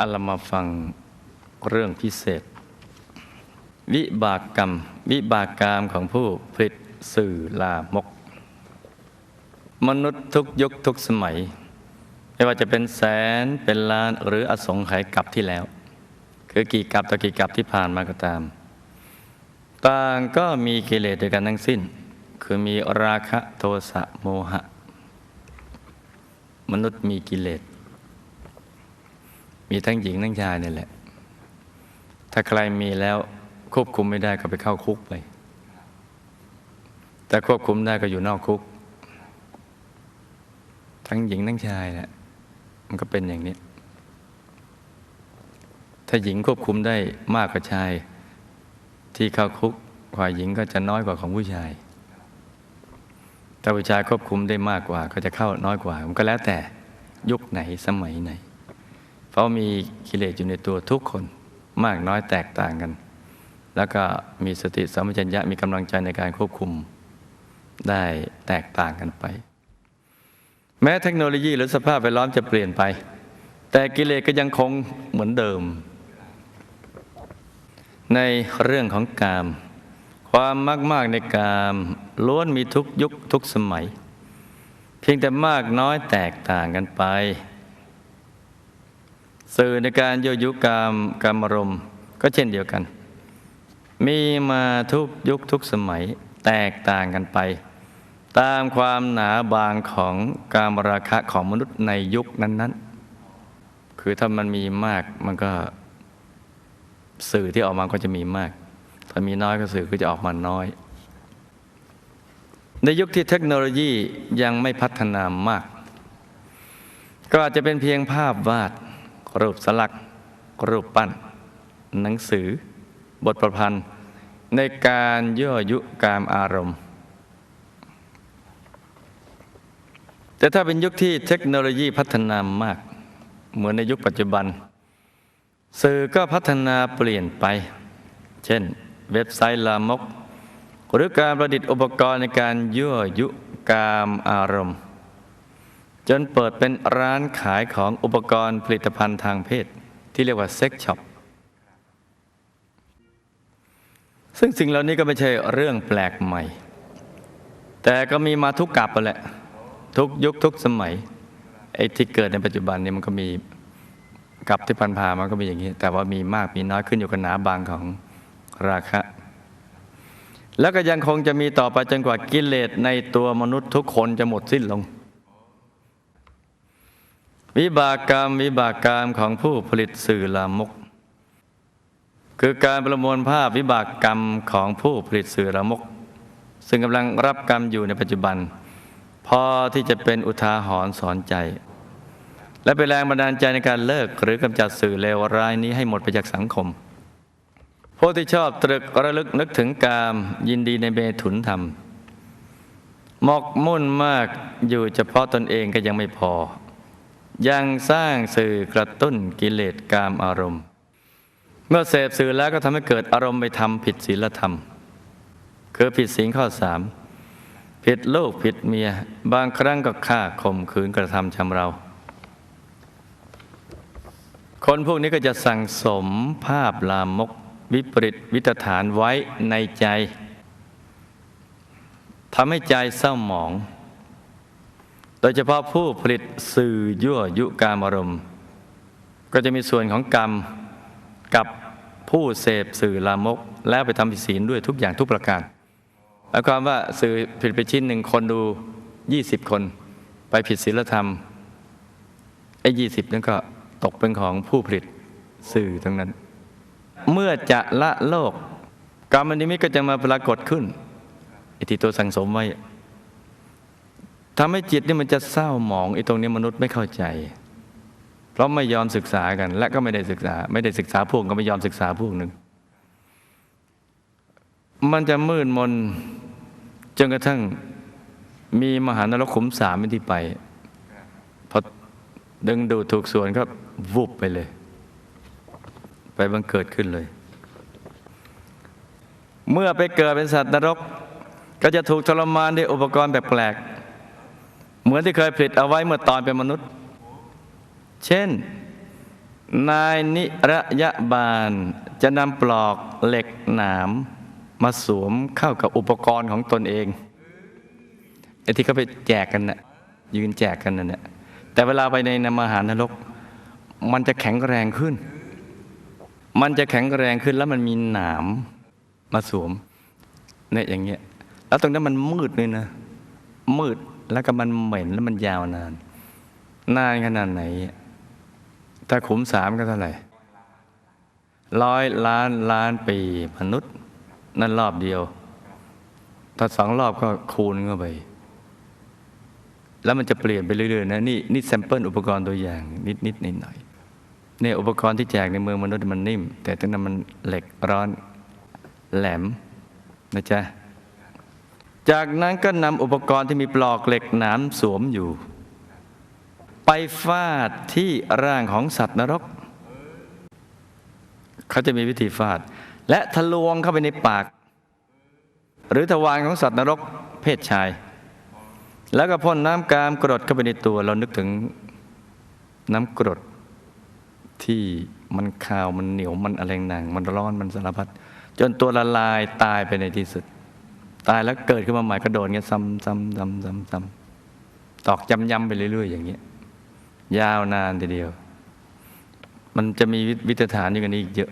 อัลมาฟังเรื่องพิเศษ วิบากกรรม วิบากกรรมของผู้ผลิตสื่อลามก มนุษย์ทุกยุคทุกสมัย ไม่ว่าจะเป็นแสนเป็นล้านหรืออสงไขยกับที่แล้ว คือกี่กับต่อกี่กับที่ผ่านมาก็ตาม ต่างก็มีกิเลสด้วยกันทั้งสิ้น คือมีราคะโทสะโมหะ มนุษย์มีกิเลส มีทั้งหญิงทั้งชายนี่แหละ ถ้าใครมีแล้วควบคุมไม่ได้ก็ไปเข้าคุกไป แต่ควบคุมได้ก็อยู่นอกคุก ทั้งหญิงทั้งชายแหละมันก็เป็นอย่างนี้ ถ้าหญิงควบคุมได้มากกว่าชาย ที่เข้าคุกฝ่ายหญิงก็จะน้อยกว่าของผู้ชายถ้าผู้ชายควบคุมได้มากกว่า ก็จะเข้าน้อยกว่า มันก็แล้วแต่ยุคไหนสมัยไหน ราะมีกิเลสอยู่ในตัวทุกคนมากน้อยแตกต่างกัน แล้วก็มีสติสัมปชัญญะมีกำลังใจในการควบคุมได้แตกต่างกันไป แม้เทคโนโลยีหรือสภาพแวดล้อมจะเปลี่ยนไป แต่กิเลสก็ยังคงเหมือนเดิม ในเรื่องของกาม ความมากมากในกามล้วนมีทุกยุคทุกสมัย เพียงแต่มากน้อยแตกต่างกันไป สื่อในการโยยุกามกามรมก็เช่นเดียวกัน มีมาทุกยุคทุกสมัยแตกต่างกันไป ตามความหนาบางของกามราคะของมนุษย์ในยุคนั้น ๆ คือถ้ามันมีมากมันก็สื่อที่ออกมาก็จะมีมาก ถ้ามีน้อยก็สื่อก็จะออกมาน้อย ในยุคที่เทคโนโลยียังไม่พัฒนามาก ก็อาจจะเป็นเพียงภาพวาด รูปสลัก รูปปั้น หนังสือ บทประพันธ์ ในการยั่วยุกามอารมณ์ แต่ถ้าเป็นยุคที่เทคโนโลยีพัฒนามาก เหมือนในยุคปัจจุบัน สื่อก็พัฒนาเปลี่ยนไป เช่น เว็บไซต์ลามก หรือการประดิษฐ์อุปกรณ์ในการยั่วยุกามอารมณ์ จนเปิดเป็นร้านขายของอุปกรณ์ผลิตภัณฑ์ทางเพศ ที่เรียกว่าเซ็กช็อปซึ่งสิ่งเหล่านี้ก็ไม่ใช่เรื่องแปลกใหม่ แต่ก็มีมาทุกกับไปแหละ ทุกยุคทุกสมัยไอ้ที่เกิดในปัจจุบันนี่ยมันก็มีกับที่พันพามันก็มีอย่างนี้ แต่ว่ามีมากมีน้อยขึ้นอยู่กับหนาบางของราคะ แล้วก็ยังคงจะมีต่อไปจนกว่ากิเลสในตัวมนุษย์ทุกคนจะหมดสิ้นลง วิบากกรรมวิบากกรรมของผู้ผลิตสื่อลามก คือการประมวลภาพวิบากกรรมของผู้ผลิตสื่อลามก ซึ่งกำลังรับกรรมอยู่ในปัจจุบัน พอที่จะเป็นอุทาหรณ์สอนใจ และเป็นแรงบันดาลใจในการเลิกหรือกำจัดสื่อเลวร้ายนี้ให้หมดไปจากสังคมผู้ที่ชอบตรึกระลึกนึกถึงกามยินดีในเมถุนธรรมหมกมุ่นมากอยู่เฉพาะตนเองก็ยังไม่พอ ยังสร้างสื่อกระตุ้นกิเลสกามอารมณ์ เมื่อเสพสื่อแล้วก็ทำให้เกิดอารมณ์ไปทำผิดศีลธรรม คือผิดศีลข้อสามผิดลูกผิดเมีย บางครั้งก็ฆ่าข่มขืนกระทำชำเรา คนพวกนี้ก็จะสั่งสมภาพลามกวิปริตวิตฐานไว้ในใจทำให้ใจเศร้าหมอง โดยเฉพาะผู้ผลิตสื่อยั่วยุกามอารมณ์ ก็จะมีส่วนของกรรมกับผู้เสพสื่อลามก แล้วไปทำผิดศีลด้วยทุกอย่างทุกประการหมายความว่าสื่อผิดไปชิ้นหนึ่งคนดู 20 คน ไปผิดศีลธรรมไอ้ยี่สิบนั่นก็ตกเป็นของผู้ผลิตสื่อทั้งนั้น เมื่อจะละโลกกรรมนิมิตก็จะมาปรากฏขึ้นอ้ที่ตัวสั่งสมไว้ ทำให้จิตนี่มันจะเศร้าหมองไอ้ตรงนี้มนุษย์ไม่เข้าใจ เพราะไม่ยอมศึกษากัน และก็ไม่ได้ศึกษา ไม่ได้ศึกษาพวกก็ไม่ยอมศึกษาพวกหนึ่ง มันจะมืดมนจนกระทั่งมีมหานรกขุมสามที่ไปพอดึงดูดถูกส่วนก็วุบไปเลย ไปบังเกิดขึ้นเลย เมื่อไปเกิดเป็นสัตว์นรก ก็จะถูกทรมานด้วยอุปกรณ์แปลกๆ เหมือนที่เคยผลิตเอาไว้เมื่อตอนเป็นมนุษย์ เช่น นายนิระยะบาลจะนำปลอกเหล็กหนามมาสวมเข้ากับอุปกรณ์ของตนเองไอ้ที่เขาไปแจกกันน่ะยืนแจกกันน่ะเนี่ยแต่เวลาไปในนมหานรก มันจะแข็งแรงขึ้น มันจะแข็งแรงขึ้นแล้วมันมีหนามมาสวมเนี่ยอย่างเงี้ยแล้วตรงนั้นมันมืดเลยนะ มืด แล้วก็มันเหม็นแล้วมันยาวนาน นานขนาดไหน ถ้าขุมสามก็เท่าไหร่ร้อยล้านล้านปีมนุษย์ นั่นรอบเดียว ถ้าสองรอบก็คูณเข้าไป แล้วมันจะเปลี่ยนไปเรื่อยๆนะนี่นี่แซมเปิลอุปกรณ์ตัวอย่าง นิดนิดหน่อยหน่อยๆเนี่ยอุปกรณ์ที่แจกในเมืองมนุษย์มันนิ่ม แต่ตรงนั้นมันเหล็กร้อนแหลมนะจ๊ะ จากนั้นก็นำอุปกรณ์ที่มีปลอกเหล็กหนามสวมอยู่ ไปฟาดที่ร่างของสัตว์นรก เขาจะมีวิธีฟาด และทะลวงเข้าไปในปาก หรือทวารของสัตว์นรกเพศชาย แล้วก็พ่นน้ำกามกรดเข้าไปในตัว เรานึกถึงน้ำกรดที่มันคาวมันเหนียวมันอะไรหนัง มันร้อนมันสารพัดจนตัวละลายตายไปในที่สุด ตายแล้วเกิดขึ้นมาใหม่ก็โดนเงี้ยซ้ำซ้ำซ้ำซ้ำซ้ำตอกจำยำไปเรื่อย ๆ อย่างเงี้ยยาวนานทีเดียว มันจะมีวิทยาฐานอย่างนี้อีกเยอะ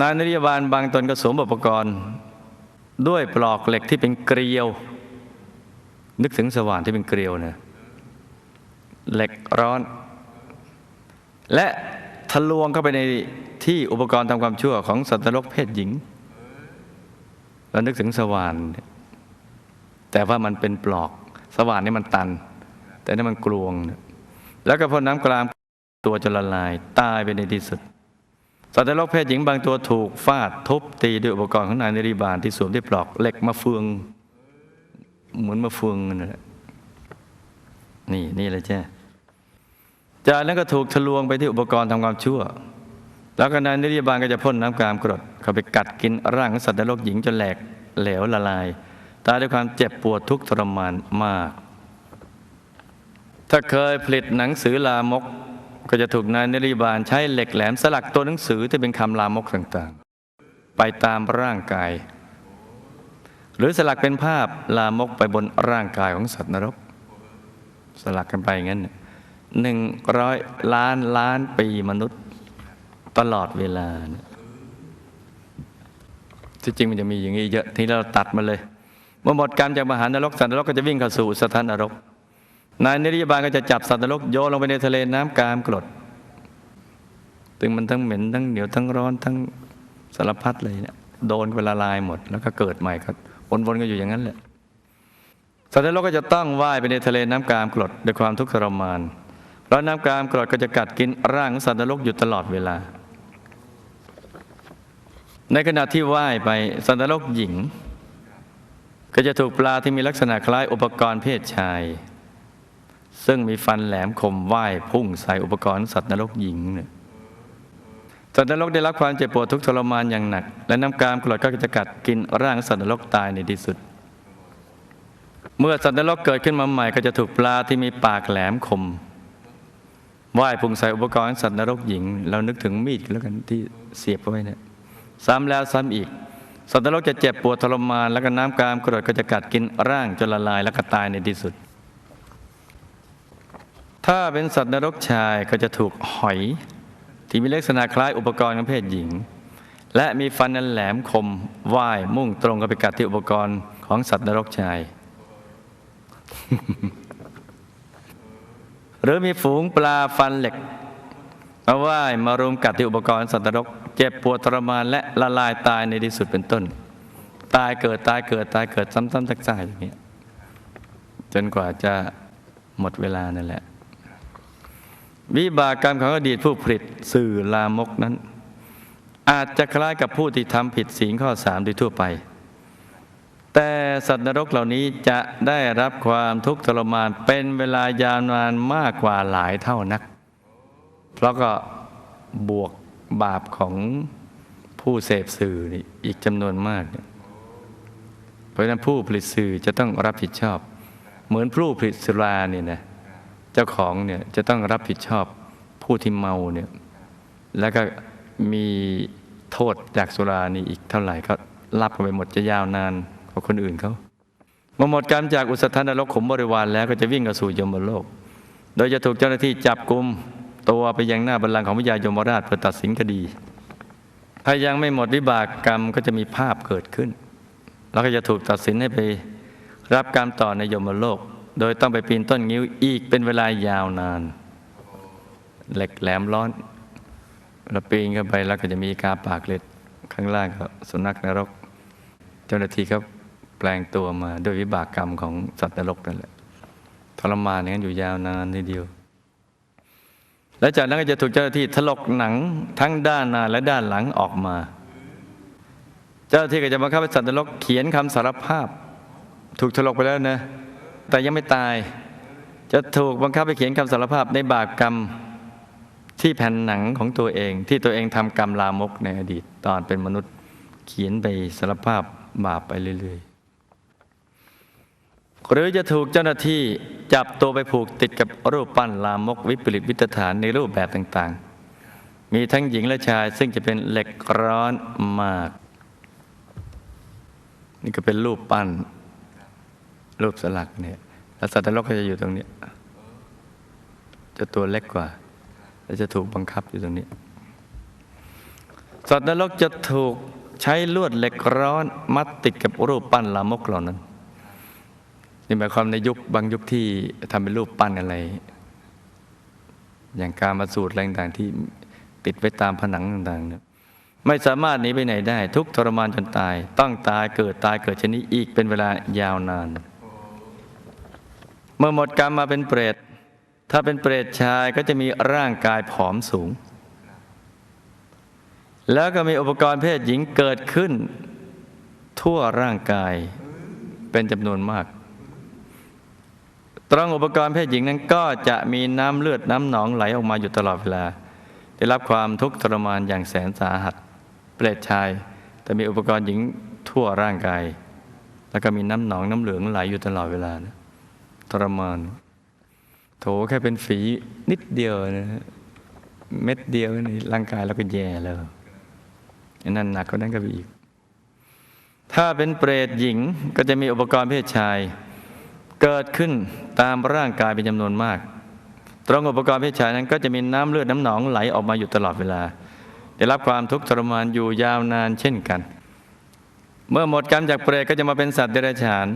นายนริยบาลบางตนก็สวมอุปกรณ์ด้วยปลอกเหล็กที่เป็นเกลียว นึกถึงสว่านที่เป็นเกลียวเนะเหล็กร้อน และทะลวงเข้าไปในที่อุปกรณ์ทำความชั่วของสัตว์นรกเพศหญิง เรานึกถึงสว่าน แต่ว่ามันเป็นปลอก สว่านนี่มันตัน แต่นี่มันกลวง แล้วก็พอน้ำกลางตัวจะละลายตายไปในที่สุดสัตว์นรกเพศหญิงบางตัวถูกฟาดทุบตีด้วยอุปกรณ์ของนายนิริบาลที่สวมด้วยปลอกเหล็กมาเฟือง เหมือนมาเฟืองนั่นแหละนี่นี่เลยจ้ะจากนั้นก็ถูกทะลวงไปที่อุปกรณ์ทำความชั่ว แล้วก็นายนิริบาลก็จะพ่นน้ำกรามกรด เข้าไปกัดกินร่างของสัตว์นรกหญิงจนแหลกเหลวละลาย ตายด้วยความเจ็บปวดทุกข์ทรมานมาก ถ้าเคยผลิตหนังสือลามก ก็จะถูกนายนิริบาลใช้เหล็กแหลมสลักตัวหนังสือที่เป็นคำลามกต่างๆ ไปตามร่างกาย หรือสลักเป็นภาพลามกไปบนร่างกายของสัตว์นรก สลักกันไปอย่างนั้นหนึ่งร้อยล้านล้านปีมนุษย์ ตลอดเวลาที่จริงมันจะมีอย่างนี้เยอะที่เราตัดมาเลยเมื่อหมดกรรมจากมหานรกสัตว์นรกก็จะวิ่งเข้าสู่สถานนรก นายนิริยบาลก็จะจับสัตว์นรกโยนลงไปในทะเลน้ำกามกรดถึงมันทั้งเหม็นทั้งเหนียวทั้งร้อนทั้งสารพัดเลยเนี่ยโดนเวลาลายหมด แล้วก็เกิดใหม่ก็วนๆก็อยู่อย่างนั้นแหละสัตว์นรกก็จะต้องว่ายไปในทะเลน้ำกามกรดด้วยความทุกข์ทรมานเพราะน้ำกามกรดก็จะกัดกินร่างของสัตว์นรกอยู่ตลอดเวลา ในขณะที่ว่ายไปสัตว์นรกหญิง ก็จะถูกปลาที่มีลักษณะคล้ายอุปกรณ์เพศชาย ซึ่งมีฟันแหลมคมว่ายพุ่งใส่อุปกรณ์สัตว์นรกหญิงเนี่ยสัตว์นรกได้รับความเจ็บปวดทุกทรมานอย่างหนัก และน้ำกามกรดก็จะกัดกินร่างสัตว์นรกตายในที่สุด เมื่อสัตว์นรกเกิดขึ้นมาใหม่ก็จะถูกปลาที่มีปากแหลมคมว่ายพุ่งใส่อุปกรณ์สัตว์นรกหญิง เรานึกถึงมีดแล้วกันที่เสียบเอาไว้เนี่ย ซ้ำแล้วซ้ำอีก สัตว์นรกจะเจ็บปวดทรมาน แล้วก็น้ำกามกรดก็จะกัดกินร่างจนละลายแล้วก็ตายในที่สุด ถ้าเป็นสัตว์นรกชายก็จะถูกหอย ที่มีลักษณะคล้ายอุปกรณ์ของเพศหญิง และมีฟันอันแหลมคมว่ายมุ่งตรงกับไปกัดที่อุปกรณ์ของสัตว์นรกชายหรือมีฝูงปลาฟันเหล็กมาว่ายมารุมกัดที่อุปกรณ์สัตว์นรก เจ็บปวดทรมานและละลายตายในที่สุดเป็นต้น ตายเกิดตายเกิดตายเกิดซ้ำๆซักๆอย่างนี้จนกว่าจะหมดเวลานั่นแหละ วิบากกรรมของอดีตผู้ผลิตสื่อลามกนั้น อาจจะคล้ายกับผู้ที่ทำผิดศีลข้อสามโดยทั่วไป แต่สัตว์นรกเหล่านี้จะได้รับความทุกข์ทรมานเป็นเวลายาวนานมากกว่าหลายเท่านัก เพราะก็บวก บาปของผู้เสพสื่อนี่อีกจำนวนมากเนี่ยเพราะฉะนั้นผู้ผลิตสื่อจะต้องรับผิดชอบ เหมือนผู้ผลิตสุราเนี่ยนะเจ้าของเนี่ยจะต้องรับผิดชอบผู้ที่เมาเนี่ยแล้วก็มีโทษจากสุรานี่อีกเท่าไหร่ก็รับกันไปหมดจะยาวนานกว่าคนอื่นเขาเมื่อหมดกรรมจากอุสธานรกขมบริวารแล้วก็จะวิ่งเข้าสู่ยมบนโลก โดยจะถูกเจ้าหน้าที่จับกุม ตัวไปยังหน้าบัลลังก์ของพระยายมราชเพื่อตัดสินคดี ถ้ายังไม่หมดวิบากกรรมก็จะมีภาพเกิดขึ้น แล้วก็จะถูกตัดสินให้ไปรับกรรมต่อในยมโลก โดยต้องไปปีนต้นงิ้วอีกเป็นเวลายาวนาน เหล็กแหลมร้อนเราปีนเข้าไปแล้วก็จะมีกาปากเล็ดข้างล่างก็สุนัขนรก เจ้าหน้าที่ครับแปลงตัวมาด้วยวิบากกรรมของสัตว์นรกนั่นแหละทรมานอย่างนั้นอยู่ยาวนานทีเดียว และจากนั้นก็จะถูกเจ้าหน้าที่ถลกหนังทั้งด้านหน้าและด้านหลังออกมา เจ้าหน้าที่ก็จะบังคับให้สัตว์นรกเขียนคำสารภาพ ถูกถลกไปแล้วนะ แต่ยังไม่ตาย จะถูกบังคับให้เขียนคำสารภาพในบาปกรรมที่แผ่นหนังของตัวเอง ที่ตัวเองทำกรรมลามกในอดีตตอนเป็นมนุษย์ เขียนไปสารภาพบาปไปเรื่อยๆ หรือจะถูกเจ้าหน้าที่จับตัวไปผูกติดกับรูปปั้นลามกวิปริตวิตฐานในรูปแบบต่างๆ มีทั้งหญิงและชายซึ่งจะเป็นเหล็กร้อนมาก นี่ก็เป็นรูปปั้น รูปสลักเนี่ยแล้วสัตว์นรกก็จะอยู่ตรงนี้ จะตัวเล็กกว่า และจะถูกบังคับอยู่ตรงนี้ สัตว์นรกจะถูกใช้ลวดเหล็กร้อนมัดติดกับรูปปั้นลามกเหล่านั้น นี่หมายความในยุคบางยุคที่ทำเป็นรูปปั้นอะไร อย่างการมาสูตรอะไรต่างๆที่ติดไว้ตามผนังต่างๆเนี่ยไม่สามารถหนีไปไหนได้ ทุกทรมานจนตาย ต้องตายเกิดตายเกิดชนิดอีกเป็นเวลายาวนาน เมื่อหมดกรรมมาเป็นเปรตถ้าเป็นเปรตชายก็จะมีร่างกายผอมสูง แล้วก็มีอุปกรณ์เพศหญิงเกิดขึ้น ทั่วร่างกายเป็นจำนวนมาก ตรงอุปกรณ์เพศหญิงนั้นก็จะมีน้ำเลือดน้ำหนองไหลออกมาอยู่ตลอดเวลา ได้รับความทุกข์ทรมานอย่างแสนสาหัส เปรตชายแต่มีอุปกรณ์หญิงทั่วร่างกาย แล้วก็มีน้ำหนองน้ำเหลืองไหลอยู่ตลอดเวลานะทรมาน โถแค่เป็นฝีนิดเดียวนะเม็ดเดียวในร่างกายเราก็แย่แล้วนนั้นหนักกว่านั้นก็ไปอีก ถ้าเป็นเปรตหญิงก็จะมีอุปกรณ์เพศชาย เกิดขึ้นตามร่างกายเป็นจำนวนมาก ตรงอุปกรณ์เพศชายนั้นก็จะมีน้ำเลือดน้ำหนองไหลออกมาอยู่ตลอดเวลา ได้รับความทุกข์ทรมานอยู่ยาวนานเช่นกัน เมื่อหมดกรรมจากเปรตก็จะมาเป็นสัตว์เดรัจฉาน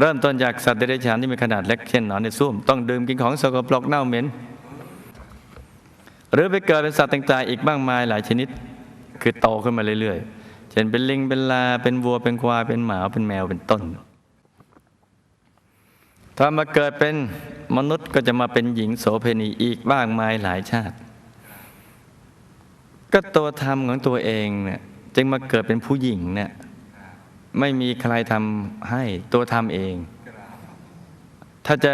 เริ่มต้นจากสัตว์เดรัจฉานที่มีขนาดเล็กเช่นหนอนในส้วมต้องดื่มกินของสกปรกเน่าเหม็นหรือไปเกิดเป็นสัตว์ต่างๆอีกมากมายหลายชนิด คือโตขึ้นมาเรื่อยๆ เช่นเป็นลิงเป็นลาเป็นวัวเป็นควายเป็นหมาเป็นแมวเป็นต้น ถ้ามาเกิดเป็นมนุษย์ก็จะมาเป็นหญิงโสเพณีอีกมากมายหลายชาติ ก็ตัวธรรมของตัวเองเนี่ยจึงมาเกิดเป็นผู้หญิงเนี่ยไม่มีใครทำให้ตัวทำเอง ถ้าจะ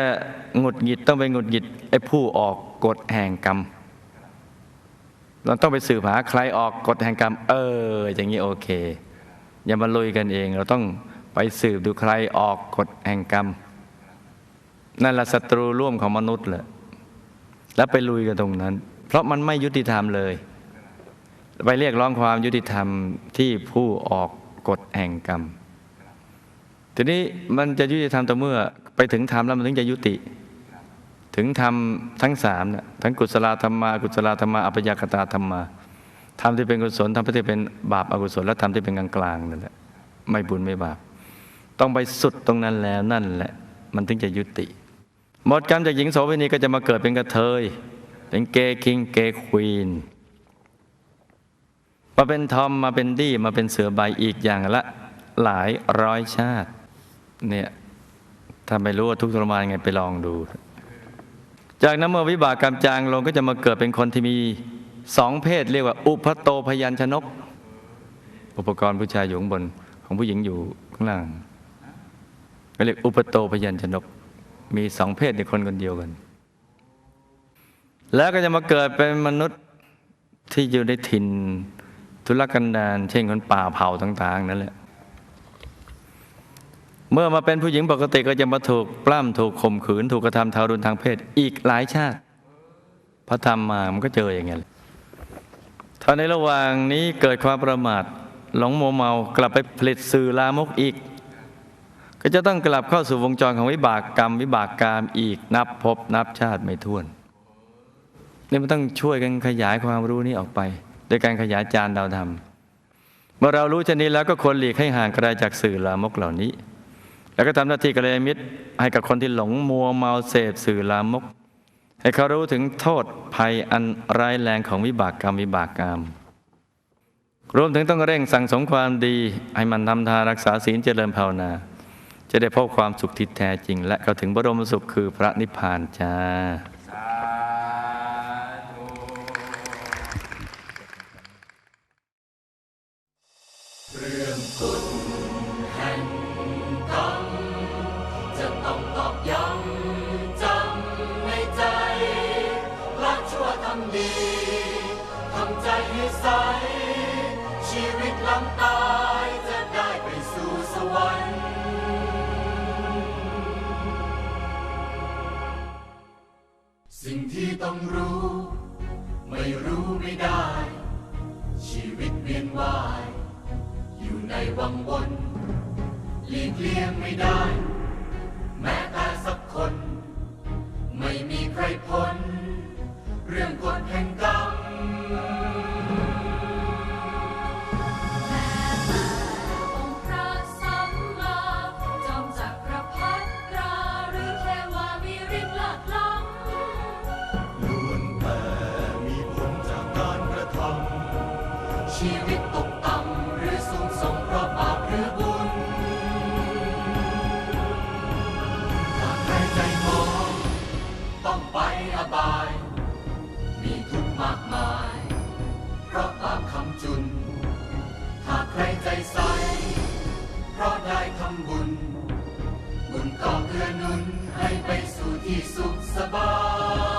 หงุดหงิดต้องไปหงุดหงิดไอ้ผู้ออกกฎแห่งกรรม เราต้องไปสืบหาใครออกกฎแห่งกรรม เออ อย่างนี้โอเค อย่ามาลุยกันเอง เราต้องไปสืบดูใครออกกฎแห่งกรรม นั่นแหละศัตรูร่วมของมนุษย์แหละแล้วไปลุยกันตรงนั้น เพราะมันไม่ยุติธรรมเลย ไปเรียกร้องความยุติธรรมที่ผู้ออกกฎแห่งกรรม ทีนี้มันจะยุติธรรมต่อเมื่อไปถึงธรรมแล้วมันถึงจะยุติ ถึงธรรมทั้งสามเนี่ยทั้งกุศลธรรมากุศลธรรมาอัปยากตาธรรมาธรรมที่เป็นกุศลธรรมที่เป็นบาปอกุศลและธรรมที่เป็นกลางกลางๆนั่นแหละไม่บุญไม่บาป ต้องไปสุดตรงนั้นแล้วนั่นแหละ มันถึงจะยุติ หมดกรรมจากหญิงโสเภณีก็จะมาเกิดเป็นกระเทย เป็นเกย์คิงเกย์ควีนมาเป็นทอมมาเป็นดี้มาเป็นเสือใบอีกอย่างละ หลายร้อยชาติ เนี่ยถ้าไม่รู้ว่าทุกข์ทรมานไงไปลองดู จากนั้นเมื่อวิบากกรรมจางลงก็จะมาเกิดเป็นคนที่มีสองเพศเรียกว่า อุพโตพยัญชนก อุปกรณ์ผู้ชายอยู่ข้างบนของผู้หญิงอยู่ข้างล่างก็เรียกอุปโตพยัญชนก มีสองเพศในคนคนเดียวกัน แล้วก็จะมาเกิดเป็นมนุษย์ที่อยู่ในถิ่นทุรกันดารเช่นคนป่าเผ่าต่าง ๆ นั่นแหละ เมื่อมาเป็นผู้หญิงปกติก็จะมาถูกปล้ำถูกข่มขืน ถูกกระทำทารุณทางเพศอีกหลายชาติพพระธรรมมามันก็เจออย่างเงี้ยแหละถ้าในระหว่างนี้เกิดความประมาทหลงโมเมากลับไปผลิตสื่อลามกอีก ก็จะต้องกลับเข้าสู่วงจรของวิบากกรรม วิบากกรรมอีกนับพบนับชาติไม่ถ้วนนี่มันต้องช่วยกันขยายความรู้นี้ออกไป โดยการขยายจานดาวธรรมเมื่อเรารู้เช่นนี้แล้วก็ควรหลีกให้ห่างไกลจากสื่อลามกเหล่านี้ แล้วก็ทำหน้าที่กัลยาณมิตรให้กับคนที่หลงมัวเมาเสพสื่อลามก ให้เขารู้ถึงโทษภัยอันร้ายแรงของวิบากกรรมวิบากกรรมรวมถึงต้องเร่งสั่งสมความดี ให้มันทำทานรักษาศีลเจริญภาวนา จะได้พบความสุขที่แท้จริง และเข้าถึงบรมสุขคือพระนิพพานจ้าทำใจให้ใสชีวิตลังตา รู้ ไม่รู้ไม่ได้ ชีวิตเวียนว่าย อยู่ในวังวนหลีกเลี่ยงไม่ได้ ได้ทำบุญ บุญก็เพื่อนุนให้ไปสู่ที่สุขสบาย